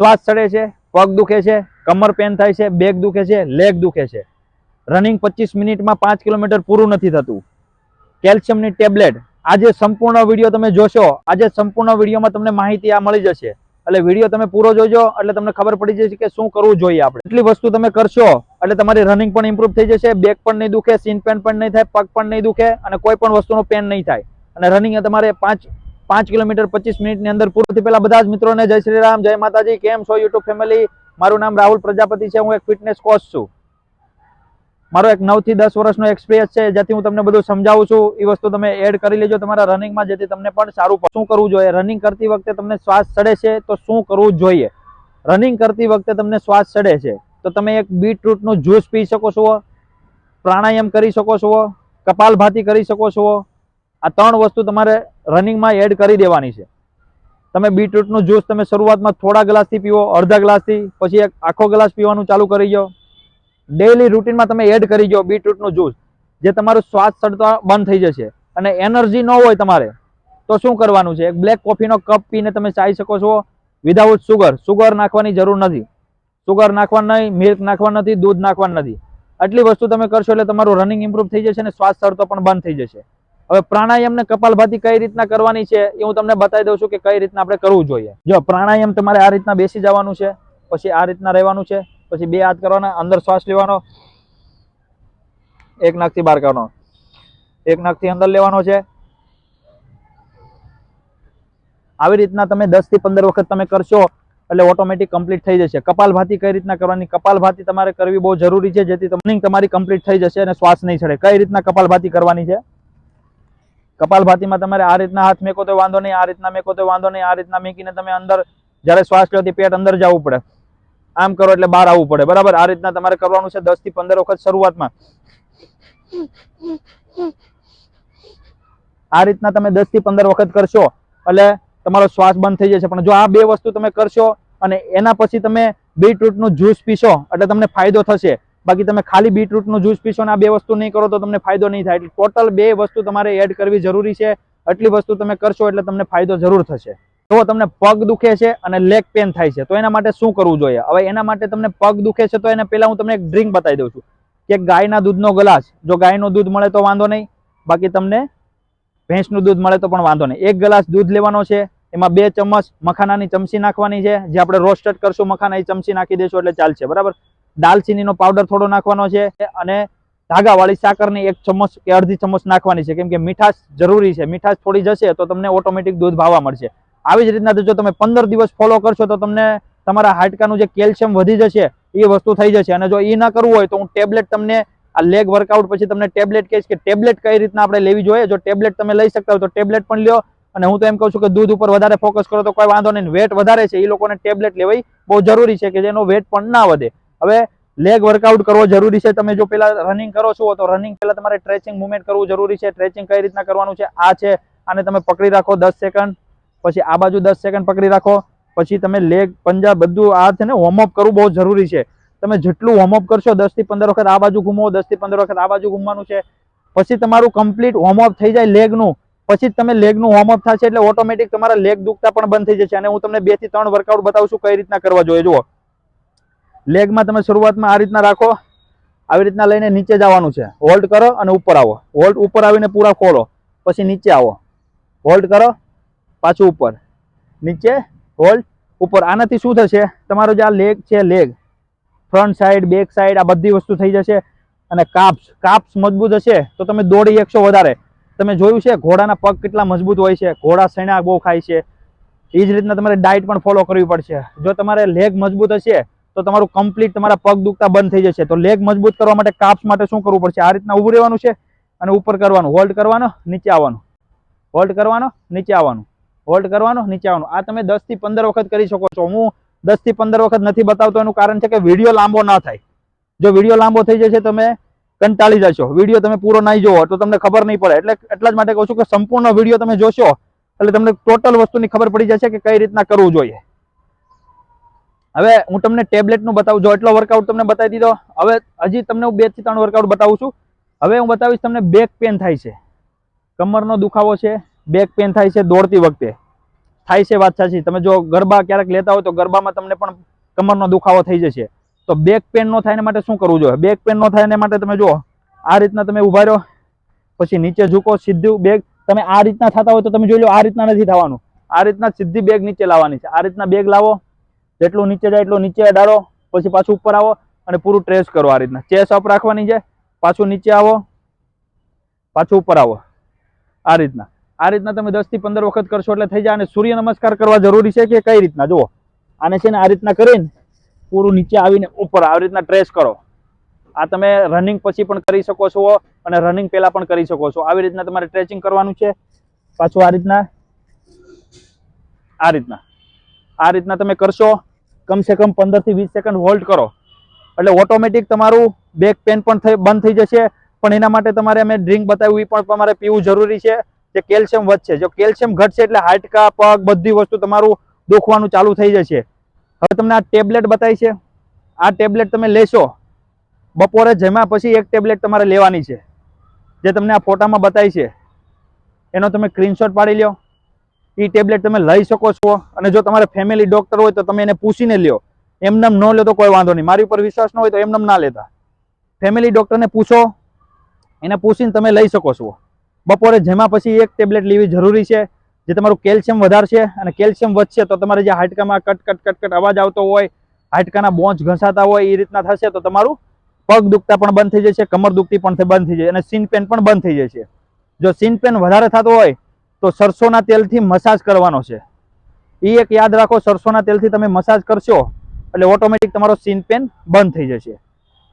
શ્વાસ ચડે છે, પગ દુખે છે, કમર પેન થાય છે બેક દુખે છે લેગ દુખે છે. રનિંગ પચીસ મિનિટમાં પાંચ કિલોમીટર પૂરું નથી થતું. કેલ્શિયમની ટેબ્લેટ. આજે સંપૂર્ણ વીડિયો તમે જોશો. આજે સંપૂર્ણ વિડીયોમાં તમને માહિતી આ મળી જશે. એટલે વીડિયો તમે પૂરો જોજો, એટલે તમને ખબર પડી જશે કે શું કરવું જોઈએ આપણે. એટલી વસ્તુ તમે કરશો, એટલે તમારી રનિંગ પણ ઇમ્પ્રૂવ થઈ જશે બેક પણ નહીં દુખે સીન પેન પણ નહીં થાય, પગ પણ નહીં દુખે, અને કોઈ પણ વસ્તુનો પેન નહીં થાય. અને રનિંગ તમારે પાંચ પાંચ કિલોમીટર પચીસ મિનિટની અંદર પૂરથી પહેલા બધા જ મિત્રોને જય શ્રી રામ, જય માતાજી, કેમ છો યુટ્યુબ ફેમિલી? મારું નામ રાહુલ પ્રજાપતિ છે, હું એક ફિટનેસ કોચ છું. મારો એક નવથી દસ વર્ષનો એક્સપિરિયન્સ છે, જેથી હું તમને બધું સમજાવું છું. એ વસ્તુ તમે એડ કરી લેજો તમારા રનિંગમાં, જેથી તમને પણ સારું શું કરવું જોઈએ? રનિંગ કરતી વખતે તમને શ્વાસ ચડે છે, તો શું કરવું જોઈએ? રનિંગ કરતી વખતે તમને શ્વાસ ચડે છે, તો તમે એક બીટરૂટનું જ્યુસ પી શકો છો, પ્રાણાયામ કરી શકો છો, કપાલભાતી કરી શકો છો આ ત્રણ વસ્તુ તમારે રનિંગમાં એડ કરી દેવાની છે. તમે બીટરૂટનું જ્યુસ તમે શરૂઆતમાં થોડા ગ્લાસથી પીવો, અડધા ગ્લાસથી, પછી એક આખો ગ્લાસ પીવાનું ચાલુ કરી દો. ડેઈલી રૂટીનમાં તમે એડ કરી દો બીટરૂટનું જ્યુસ જે તમારું શ્વાસ ચડતા બંધ થઈ જશે. અને એનર્જી ન હોય તમારે, તો શું કરવાનું છે? એક બ્લેક કોફીનો કપ પીને તમે ચાઈ શકો છો વિધાઉટ સુગર સુગર નાખવાની જરૂર નથી. સુગર નાખવાનું નહીં મિલ્ક નાખવાનું નથી, દૂધ નાખવાનું નથી. આટલી વસ્તુ તમે કરશો એટલે તમારું રનિંગ ઇમ્પ્રૂવ થઈ જશે અને શ્વાસ ચડતો પણ બંધ થઈ જશે. હવે પ્રાણાયામ ને કપાલભાતી કઈ રીતના કરવાની છે એ હું તમને બતાવી દઉં છું કે કઈ રીતના આપણે કરવું જોઈએ. જો પ્રાણાયામ તમારે આ રીતના બેસી જવાનું છે, પછી આ રીતના રહેવાનું છે, પછી બે હાથ કરવાના, અંદર શ્વાસ લેવાનો, એક નાકથી બહાર કરવાનો એક નાકથી અંદર લેવાનો છે. આવી રીતના તમે દસથી પંદર વખત તમે કરશો, એટલે ઓટોમેટિક કમ્પ્લીટ થઈ જશે. કપાલભાતી કઈ રીતના કરવાની? કપાલભાતી તમારે કરવી બહુ જરૂરી છે, જેથી તમને તમારી કમ્પ્લીટ થઈ જશે અને શ્વાસ નહીં ચડે. કઈ રીતના કપાલભાતી કરવાની છે? કપાલભાતીમાં તમારે આ રીતના હાથ મેકો તો વાંધો નહીં, આ રીતના મેકો તો વાંધો નહીં, આ રીતના મેકીને તમે અંદર જ્યારે શ્વાસ લો પેટ અંદર જવું પડે. આમ કરો એટલે બહાર આવવું પડે, બરાબર? આ રીતના તમારે કરવાનું છે દસથી પંદર વખત શરૂઆતમાં. આ રીતના તમે દસથી પંદર વખત કરશો, એટલે તમારો શ્વાસ બંધ થઈ જશે. પણ જો આ બે વસ્તુ તમે કરશો અને એના પછી તમે બીટરૂટનું જ્યુસ પીશો, એટલે તમને ફાયદો થશે. બાકી તમે ખાલી બીટરૂટનું જ્યુસ પીશો અને આ બે વસ્તુ નહીં કરો તો તમને ફાયદો નહીં થાય. એટલે ટોટલ બે વસ્તુ તમારે એડ કરવી જરૂરી છે. આટલી વસ્તુ તમે કરશો એટલે તમને ફાયદો જરૂર થશે. તો તમને પગ દુખે છે અને લેગ પેન થાય છે, તો એના માટે શું કરવું જોઈએ? હવે એના માટે તમને પગ દુખે છે તો એના પહેલા હું તમને એક ડ્રિંક બતાવી દઉં છું. કે ગાયના દૂધનો ગ્લાસ. જો ગાયનું દૂધ મળે તો વાંધો નહીં. બાકી તમને ભેંસનું દૂધ મળે તો પણ વાંધો નહીં. એક ગ્લાસ દૂધ લેવાનો છે. એમાં બે ચમચ મખાનાની ચમચી નાખવાની છે. જે આપણે રોસ્ટેડ કરશું મખાના એ ચમચી નાખી દઈશું એટલે ચાલશે. બરાબર? દાલચીનીનો પાવડર થોડો નાખવાનો છે અને ધાગાવાળી સાકરની એક ચમચ કે અડધી ચમચ નાખવાની છે. કેમ કે મીઠાશ જરૂરી છે. મીઠાશ થોડી જશે તો તમને ઓટોમેટિક દૂધ ભાવવા મળશે. આવી જ રીતના જો તમે પંદર દિવસ ફોલો કરશો તો તમને તમારા હાડકાનું જે કેલ્શિયમ વધી જશે એ વસ્તુ થઈ જશે. અને જો એ ના કરવું હોય તો હું ટેબ્લેટ તમને આ લેગ વર્કઆઉટ પછી તમને ટેબ્લેટ કહીશ કે ટેબ્લેટ કઈ રીતના આપણે લેવી જોઈએ? જો ટેબ્લેટ તમે લઈ શકતા હોય તો ટેબ્લેટ પણ લ્યો. અને હું તો એમ કહું છું કે દૂધ ઉપર વધારે ફોકસ કરો તો કોઈ વાંધો નહીં. વેટ વધારે છે. એ લોકોને ટેબ્લેટ લેવી બહુ જરૂરી છે કે જેનો વેટ પણ ના વધે. હવે લેગ વર્કઆઉટ કરવો જરૂરી છે. તમે જો પેલા રનિંગ કરો છો, તો રનિંગ પહેલા તમારે ટ્રેચિંગ મુવમેન્ટ કરવું જરૂરી છે. ટ્રેચિંગ કઈ રીતના કરવાનું છે? આ છે. આને તમે પકડી રાખો દસ સેકન્ડ પછી આ બાજુ દસ સેકન્ડ પકડી રાખો. પછી તમે લેગ પંજા બધું આ છે ને વોર્મઅપ કરવું બહુ જરૂરી છે. તમે જેટલું વોર્મઅપ કરશો, દસથી પંદર વખત આ બાજુ ઘૂમો, દસથી પંદર વખત આ બાજુ ઘૂમવાનું છે. પછી તમારું કમ્પ્લીટ વોર્મઅપ થઈ જાય લેગનું પછી તમે લેગનું વોર્મઅપ થશે એટલે ઓટોમેટિક તમારા લેગ દુખતા પણ બંધ થઈ જશે. અને હું તમને બેથી ત્રણ વર્કઆઉટ બતાવું છું કઈ રીતના કરવા જોઈએ. જુઓ. લેગમાં તમે શરૂઆતમાં આ રીતના રાખો. આવી રીતના લઈને નીચે જવાનું છે. હોલ્ડ કરો અને ઉપર આવો. હોલ્ડ ઉપર આવીને પૂરા ખોલો. પછી નીચે આવો. હોલ્ડ કરો. પાછું ઉપર. નીચે હોલ્ડ ઉપર. આનાથી શું થશે? તમારો જે આ લેગ છે leg front side back side આ બધી વસ્તુ થઈ જશે અને કાપ્સ કાપ્સ મજબૂત હશે તો તમે દોડી એકસો વધારે. તમે જોયું છે, ઘોડાના પગ કેટલા મજબૂત હોય છે. ઘોડા શેણા બહુ ખાય છે. એ જ રીતના તમારે ડાયટ પણ ફોલો કરવી પડશે. જો તમારે લેગ મજબૂત હશે તો તમારું કમ્પ્લીટ તમારા પગ દુખતા બંધ થઈ જશે. તો લેગ મજબૂત કરવા માટે કાપ્સ માટે શું કરવું પડશે? આ રીતના ઊભું રહેવાનું છે અને ઉપર કરવાનું. હોલ્ડ કરવાનો, નીચે આવવાનું. હોલ્ડ કરવાનો, નીચે આવવાનું. હોલ્ડ કરવાનો, નીચે આવવાનું. આ તમે દસથી પંદર વખત કરી શકો છો. હું દસથી પંદર વખત નથી બતાવતો. એનું કારણ છે કે વીડિયો લાંબો ના થાય. જો વીડિયો લાંબો થઈ જશે તમે કંટાળી જશો. વીડિયો તમે પૂરો નહીં જોવો તો તમને ખબર નહીં પડે. એટલે એટલા જ માટે કહું છું કે સંપૂર્ણ વીડિયો તમે જોશો એટલે તમને ટોટલ વસ્તુની ખબર પડી જશે કે કઈ રીતના કરવું જોઈએ. હવે હું તમને ટેબ્લેટનું બતાવું. જો એટલો વર્કઆઉટ તમને બતાવી દીધો, હવે હજી તમને હું બેથી ત્રણ વર્કઆઉટ બતાવું છું. હવે હું બતાવીશ તમને બેક પેન થાય છે. કમરનો દુખાવો છે બેક પેન થાય છે દોડતી વખતે. થાય છે વાત સાચી. તમે જો ગરબા ક્યારેક લેતા હોય તો ગરબામાં તમને પણ કમરનો દુખાવો થઈ જશે. તો બેક પેન નો થાય એના માટે શું કરવું જોઈએ? બેક પેન નો થાય એના માટે તમે જો આ રીતના તમે ઊભા રહ્યો પછી નીચે ઝૂકો, સીધું બેગ તમે આ રીતના થતા હોય તો તમે જોઈ લો, આ રીતના નથી થવાનું. આ રીતના સીધી બેગ નીચે લાવવાની છે. આ રીતના બેગ લાવો. જેટલું નીચે જાય એટલું નીચે અડાડો પછી પાછું ઉપર આવો અને પૂરું ટ્રેસ કરો આ રીતના. ચેસ અપ રાખવાની છે, પાછું નીચે આવો, પાછું ઉપર આવો. આ રીતના. આ રીતના તમે દસથી પંદર વખત કરશો એટલે થઈ જાય અને સૂર્ય નમસ્કાર કરવા જરૂરી છે કે કઈ રીતના? જુઓ. આને છે ને આ રીતના કરીને પૂરું નીચે આવીને ઉપર આવી રીતના ટ્રેસ કરો. આ તમે રનિંગ પછી પણ કરી શકો છો અને રનિંગ પહેલાં પણ કરી શકો છો. આવી રીતના તમારે ટ્રેચિંગ કરવાનું છે. પાછું આ રીતના આ રીતના. આ રીતના તમે કરશો કમસે કમ પંદરથી વીસ સેકન્ડ હોલ્ડ કરો. એટલે ઓટોમેટિક તમારું બેક પેન પણ થઈ, બંધ થઈ જશે. પણ એના માટે તમારે અમે ડ્રિંક બતાવ્યું, એ પણ તમારે પીવું જરૂરી છે જે કેલ્શિયમ વધશે. જો કેલ્શિયમ ઘટશે એટલે હાડકા પગ બધી વસ્તુ તમારું દુખવાનું ચાલુ થઈ જશે. હવે તમને આ ટેબ્લેટ બતાવી છે. આ ટેબ્લેટ તમે લેશો. બપોરે જમ્યા પછી એક ટેબ્લેટ તમારે લેવાની છે. જે તમને આ ફોટામાં બતાવી છે. એનો તમે સ્ક્રીનશોટ પાડી લ્યો. એ ટેબ્લેટ તમે લઈ શકો છો. અને જો તમારે ફેમિલી ડોક્ટર હોય તો તમે એને પૂછીને લ્યો. એમનેમ ન લો તો કોઈ વાંધો નહીં. મારી ઉપર વિશ્વાસ ન હોય તો એમનામ ના લેતા. ફેમિલી ડોક્ટરને પૂછો. એને પૂછીને તમે લઈ શકો છો. બપોરે જેમાં પછી એક ટેબ્લેટ લેવી જરૂરી છે, જે તમારું કેલ્શિયમ વધારશે અને કેલ્શિયમ વધશે તો તમારે જે હાડકામાં કટ કટ કટ કટ અવાજ આવતો હોય, હાડકાના બોંચ ઘસાતા હોય એ રીતના થશે તો તમારું પગ દુખતા પણ બંધ થઈ જશે, કમર દુખતી પણ બંધ થઈ જશે અને સીન પેન પણ બંધ થઈ જશે. જો સીન પેન વધારે થતો હોય તો સરસોના તેલથી મસાજ કરવાનો છે. એ એક યાદ રાખો, સરસોના તેલથી તમે મસાજ કરશો, એટલે ઓટોમેટિક તમારો સીન પેન બંધ થઈ જશે.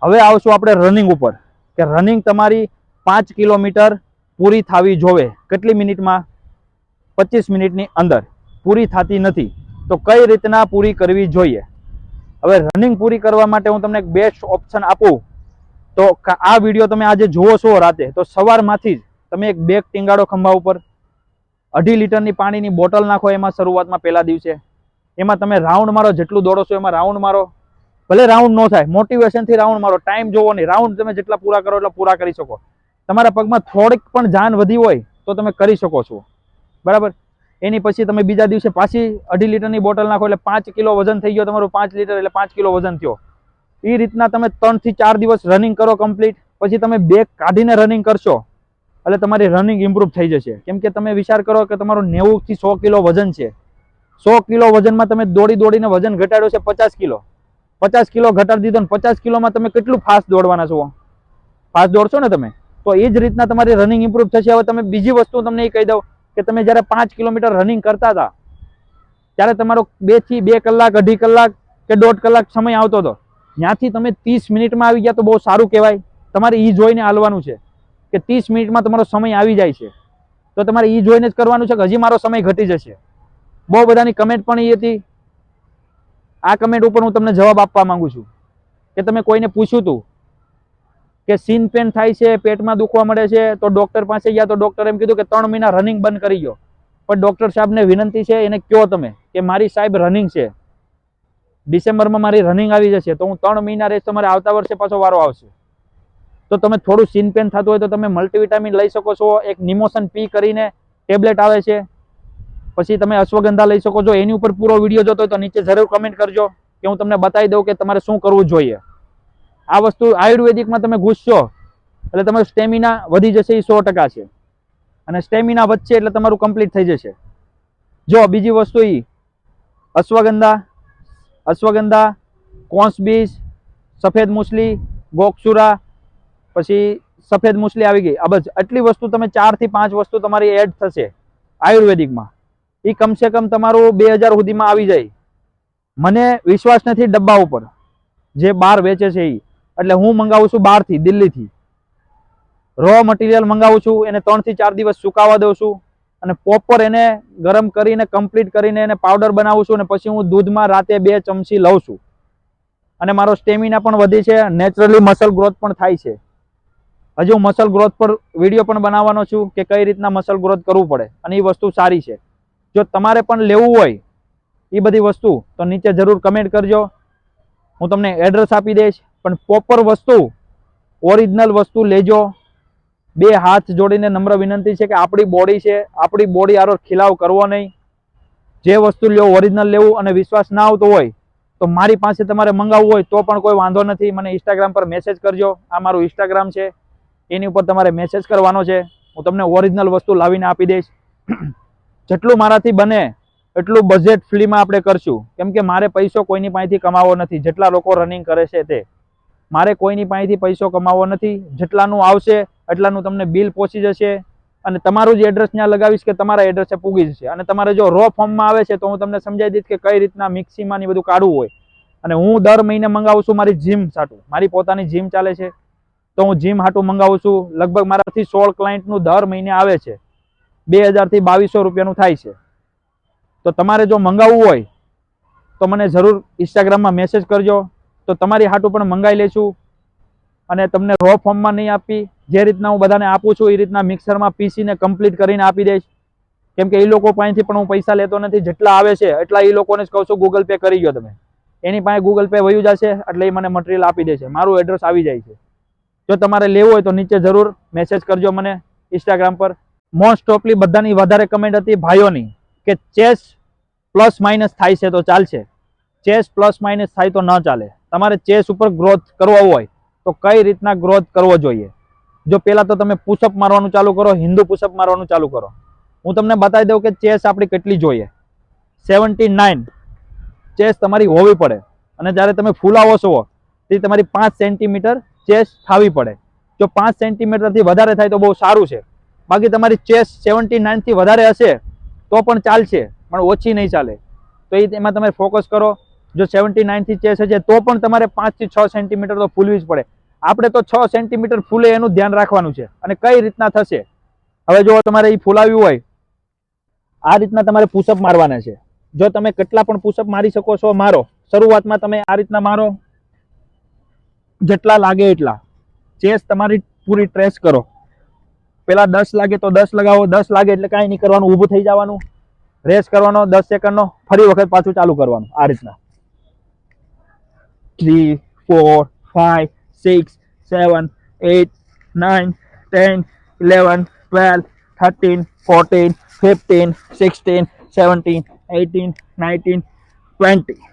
હવે આવશું આપણે રનિંગ ઉપર, કે રનિંગ તમારી પાંચ કિલોમીટર પૂરી થવી જોવે. કેટલી મિનિટમાં? પચીસ મિનિટની અંદર. પૂરી થતી નથી. તો કઈ રીતના પૂરી કરવી જોઈએ? હવે રનિંગ પૂરી કરવા માટે હું તમને એક બેસ્ટ ઓપ્શન આપું. તો આ વીડિયો તમે આજે જુઓ છો રાતે, તો સવારમાંથી જ તમે એક બેગ ટીંગાડો ખંભા ઉપર. અઢી લીટરની પાણીની બોટલ નાખો એમાં શરૂઆતમાં પહેલા દિવસે. એમાં તમે રાઉન્ડ મારો, જેટલું દોડો છો એમાં રાઉન્ડ મારો. ભલે રાઉન્ડ ન થાય, મોટિવેશનથી રાઉન્ડ મારો, ટાઈમ જોવો નહીં, રાઉન્ડ તમે જેટલા પૂરા કરો એટલા પૂરા કરી શકો. તમારા પગમાં થોડીક પણ જાન વધી હોય તો તમે કરી શકો છો. બરાબર? એની પછી તમે બીજા દિવસે પાછી અઢી લીટરની બોટલ નાખો એટલે પાંચ કિલો વજન થઈ ગયો તમારું, પાંચ લીટર એટલે પાંચ કિલો વજન થયો. એ રીતના તમે ત્રણથી ચાર દિવસ રનિંગ કરો કમ્પ્લીટ પછી તમે બેગ કાઢીને રનિંગ કરશો. એટલે તમારી રનિંગ ઇમ્પ્રૂવ થઈ જશે. કેમ કે તમે વિચાર કરો કે તમારું નેવું થી સો કિલો વજન છે. સો કિલો વજનમાં તમે દોડી દોડીને વજન ઘટાડ્યો છે પચાસ કિલો. પચાસ કિલો ઘટાડી દીધો ને પચાસ કિલોમાં તમે કેટલું ફાસ્ટ દોડવાના છો? ફાસ્ટ દોડશો ને તમે? તો એ જ રીતના તમારી રનિંગ ઇમ્પ્રૂવ થશે. હવે તમે બીજી વસ્તુ તમને એ કહી દઉં કે તમે જ્યારે પાંચ કિલોમીટર રનિંગ કરતા હતા, ત્યારે તમારો બેથી બે કલાક, અઢી કલાક કે દોઢ કલાક સમય આવતો હતો. ત્યાંથી તમે ત્રીસ મિનિટમાં આવી ગયા તો બહુ સારું કહેવાય. તમારે એ જોઈને હાલવાનું છે. કે ત્રીસ મિનિટમાં તમારો સમય આવી જાય છે. તો તમારે એ જોઈને જ કરવાનું છે કે હજી મારો સમય ઘટી જશે. બહુ બધાની કમેન્ટ પણ એ હતી. આ કમેન્ટ ઉપર હું તમને જવાબ આપવા માંગુ છું. કે તમે કોઈને પૂછ્યું હતું કે સીન પેન થાય છે, પેટમાં દુખવા મળે છે, તો ડોક્ટર પાસે ગયા તો ડૉક્ટર એમ કીધું કે ત્રણ મહિના રનિંગ બંધ કરી ગયો પણ ડોક્ટર સાહેબને વિનંતી છે, એને કહો તમે કે મારી સાહેબ રનિંગ છે. ડિસેમ્બરમાં મારી રનિંગ આવી જશે, તો હું ત્રણ મહિના રહીશ તમારે આવતા વર્ષે પાછો વારો આવશે. તો તમે થોડું સીન પેન થતું હોય તો તમે મલ્ટીવિટામિન લઈ શકો છો. એક નિમોશન પી કરીને ટેબ્લેટ આવે છે. પછી તમે અશ્વગંધા લઈ શકો છો. એની ઉપર પૂરો વીડિયો જોતો હોય તો નીચે જરૂર કમેન્ટ કરજો કે હું તમને બતાવી દઉં કે તમારે શું કરવું જોઈએ. આ વસ્તુ આયુર્વેદિકમાં તમે ઘૂસશો એટલે તમારું સ્ટેમિના વધી જશે એ સો ટકા છે. અને સ્ટેમિના વધશે એટલે તમારું કમ્પ્લીટ થઈ જશે. જો બીજી વસ્તુ એ અશ્વગંધા અશ્વગંધા, કોન્સ બીજ, સફેદ મૂસલી ગોક્ષુરા પછી સફેદ મુસલી આવી ગઈ. આ બસ આટલી વસ્તુ તમે ચારથી પાંચ વસ્તુ તમારી એડ થશે આયુર્વેદિકમાં. એ કમસે કમ તમારું બે હજાર સુધીમાં આવી જાય. મને વિશ્વાસ નથી ડબ્બા ઉપર. જે બહાર વેચે છે એ એટલે હું મંગાવું છું બહારથી દિલ્હીથી. રો મટીરિયલ મંગાવું છું, એને ત્રણથી ચાર દિવસ સુકાવા દઉં છું. અને પ્રોપર એને ગરમ કરીને કમ્પ્લીટ કરીને એને પાવડર બનાવું છું અને પછી હું દૂધમાં રાતે બે ચમચી લઉં છું. અને મારો સ્ટેમિના પણ વધે છે નેચરલી મસલ ગ્રોથ પણ થાય છે. હજુ હું મસલ ગ્રોથ પર વીડિયો પણ બનાવવાનો છું કે કઈ રીતના મસલ ગ્રોથ કરવું પડે. અને એ વસ્તુ સારી છે. જો તમારે પણ લેવું હોય એ બધી વસ્તુ, તો નીચે જરૂર કમેન્ટ કરજો. હું તમને એડ્રેસ આપી દઈશ. પણ પ્રોપર વસ્તુ ઓરિજિનલ વસ્તુ લેજો. બે હાથ જોડીને નમ્ર વિનંતી છે કે આપણી બોડી છે, આપણી બોડી આરો ખિલાવ કરવો નહીં. જે વસ્તુ લેવો ઓરિજિનલ લેવું અને વિશ્વાસ ના આવતો હોય, તો મારી પાસે તમારે મંગાવવું હોય તો પણ કોઈ વાંધો નથી. મને ઇન્સ્ટાગ્રામ પર મેસેજ કરજો. આ મારું ઇન્સ્ટાગ્રામ છે. એની ઉપર તમારે મેસેજ કરવાનો છે. હું તમને ઓરિજિનલ વસ્તુ લાવીને આપી દઈશ. જેટલું મારાથી બને, એટલું બજેટ ફ્રીમાં આપણે કરશું. કેમ કે મારે પૈસો કોઈની પાસેથી કમાવો નથી. જેટલા લોકો રનિંગ કરે છે તે. મારે કોઈની પાસેથી પૈસો કમાવો નથી. જેટલાનું આવશે, એટલાનું તમને બિલ પહોંચી જશે. અને તમારું જે એડ્રેસ ત્યાં લગાવીશ કે તમારા એડ્રેસે પૂગી જશે. અને તમારે જો રો ફોર્મમાં આવે છે, તો હું તમને સમજાવી દઈશ કે કઈ રીતના મિક્સીમાં બધું કાઢવું હોય. અને હું દર મહિને મંગાવું છું મારી જીમ સાટું. મારી પોતાની જીમ ચાલે છે. તો હું જીમ હાટું મંગાવું છું. લગભગ મારાથી સોળ ક્લાયન્ટનું દર મહિને આવે છે. બે હજારથી બાવીસો રૂપિયાનું થાય છે. તો તમારે જો મંગાવવું હોય, તો મને જરૂર ઇન્સ્ટાગ્રામમાં મેસેજ કરજો. તો તમારી હાટું પણ મંગાવી લઈશું અને તમને રો ફોર્મમાં નહીં આપી. જે રીતના હું બધાને આપું છું, એ રીતના મિક્સરમાં પીસીને કમ્પ્લીટ કરીને આપી દઈશ. કેમ કે એ લોકો પાસેથી પણ હું પૈસા લેતો નથી. જેટલા આવે છે, એટલા એ લોકોને જ કહું છું ગૂગલ પે કરી ગયો તમે. એની પાસે ગૂગલ પે વયું જશે, એટલે એ મને મટીરિયલ આપી દેશે. મારું એડ્રેસ આવી જાય છે. જો તમારે લેવું હોય તો નીચે જરૂર મેસેજ કરજો મને ઇન્સ્ટાગ્રામ પર. મોસ્ટ ઓફલી બધાની વધારે કમેન્ટ હતી ભાઈઓની કે ચેસ પ્લસ માઇનસ થાય છે તો ચાલશે. ચેસ પ્લસ માઇનસ થાય તો ન ચાલે. તમારે ચેસ ઉપર ગ્રોથ કરવો હોય તો કઈ રીતના ગ્રોથ કરવો જોઈએ? જો પહેલાં તો તમે પુશઅપ મારવાનું ચાલુ કરો હિન્દુ પુશઅપ મારવાનું ચાલુ કરો. હું તમને બતાવી દઉં કે ચેસ આપણી કેટલી જોઈએ. સેવન્ટી નાઇન ચેસ તમારી હોવી પડે. અને જ્યારે તમે ફૂલાવો છો, તે તમારી પાંચ સેન્ટીમીટર ચેસ થાવી પડે. જો પાંચ સેન્ટીમીટરથી વધારે થાય તો બહુ સારું છે. બાકી તમારી ચેસ સેવન્ટી નાઇનથી વધારે હશે તો પણ ચાલશે, પણ ઓછી નહીં ચાલે. તો એ એમાં તમે ફોકસ કરો. જો સેવન્ટી નાઇનથી ચેસ હશે તો પણ તમારે પાંચથી છ સેન્ટીમીટર તો ફૂલવી જ પડે. આપણે તો છ સેન્ટીમીટર ફૂલે એનું ધ્યાન રાખવાનું છે. અને કઈ રીતના થશે? હવે જો તમારે એ ફૂલાવ્યું હોય, આ રીતના તમારે પુશઅપ મારવાના છે. જો તમે કેટલા પણ પુશઅપ મારી શકો છો, મારો. શરૂઆતમાં તમે આ રીતના મારો. જેટલા લાગે એટલા. ચેસ તમારી પૂરી ટ્રેસ કરો. પેલા દસ લાગે તો દસ લગાવો, દસ લાગે એટલે કાંઈ નહીં કરવાનું, ઊભું થઈ જવાનું. રેસ કરવાનો, દસ સેકન્ડનો, ફરી વખત પાછું ચાલુ કરવાનું, આ રીતના. Three, four, five, six, seven eight nine ten, eleven, twelve, thirteen, fourteen, fifteen, sixteen, seventeen eighteen nineteen, twenty.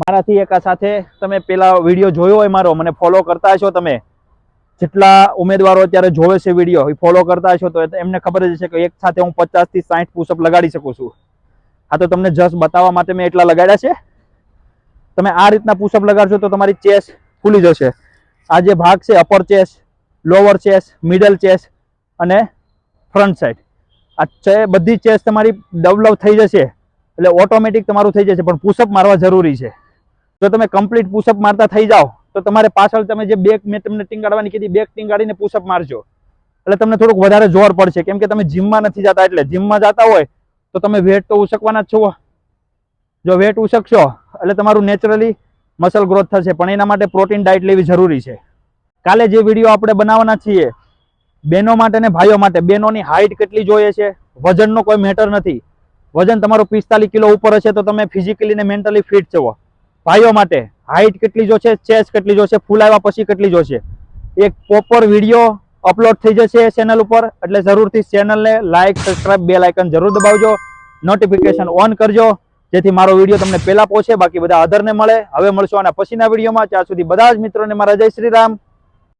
મારાથી એક સાથે તમે પેલા વીડિયો જોયો હોય મારો, મને ફોલો કરતા છો તમે. જેટલા ઉમેદવારો અત્યારે જોવે છે વીડિયો એ ફોલો કરતા છો તો એમને ખબર જ છે કે એક સાથે હું પચાસથી સાઠ પુષઅપ લગાડી શકું છું. આ તો તમને જસ્ટ બતાવવા માટે મેં એટલા લગાડ્યા છે. તમે આ રીતના પુશઅપ લગાડશો તો તમારી ચેસ ફૂલી જશે. આ જે ભાગ છે upper chest lower chest middle chest અને ફ્રન્ટ સાઈડ આ છે, બધી ચેસ તમારી ડેવલપ થઈ જશે. એટલે ઓટોમેટિક તમારું થઈ જશે, પણ પુશઅપ મારવા જરૂરી છે. જો તમે કમ્પ્લીટ પુશઅપ મારતા થઈ જાઓ, તો તમારે પાછળ તમે જે બેક મેં તમને ટીંગાડવાની કીધી બેક ટીંગાડીને પુશઅપ મારજો. એટલે તમને થોડુંક વધારે જોર પડશે. કેમ કે તમે જીમમાં નથી જતા, એટલે જીમમાં જતા હોય, તો તમે વેટ તો ઉસકવાના જ છો. જો વેટ ઉસકશો, એટલે તમારું નેચરલી મસલ ગ્રોથ થશે. પણ એના માટે પ્રોટીન ડાયટ લેવી જરૂરી છે. કાલે જે વીડિયો આપણે બનાવવાના છીએ, બહેનો માટે ને ભાઈઓ માટે, બહેનોની હાઇટ કેટલી જોઈએ છે? વજનનો કોઈ મેટર નથી. વજન તમારું પિસ્તાલીસ કિલો ઉપર હશે, તો તમે ફિઝિકલી ને મેન્ટલી ફિટ છો ભાઈઓ માટે હાઇટ કેટલી જોશે ચેસ કેટલી જોશે ફૂલાવ્યા પછી કેટલી જોશે? એક પ્રોપર વીડિયો અપલોડ થઈ જશે ચેનલ ઉપર. એટલે જરૂરથી ચેનલને લાઇક સબસ્ક્રાઇબ બે લાઇકન જરૂર દબાવજો. નોટિફિકેશન ઓન કરજો, જેથી મારો વીડિયો તમને પહેલાં પહોંચે, બાકી બધા અધરને મળે. હવે મળશો અને પછીના વિડીયોમાં ત્યાં સુધી બધા જ મિત્રોને મારા જય શ્રી રામ.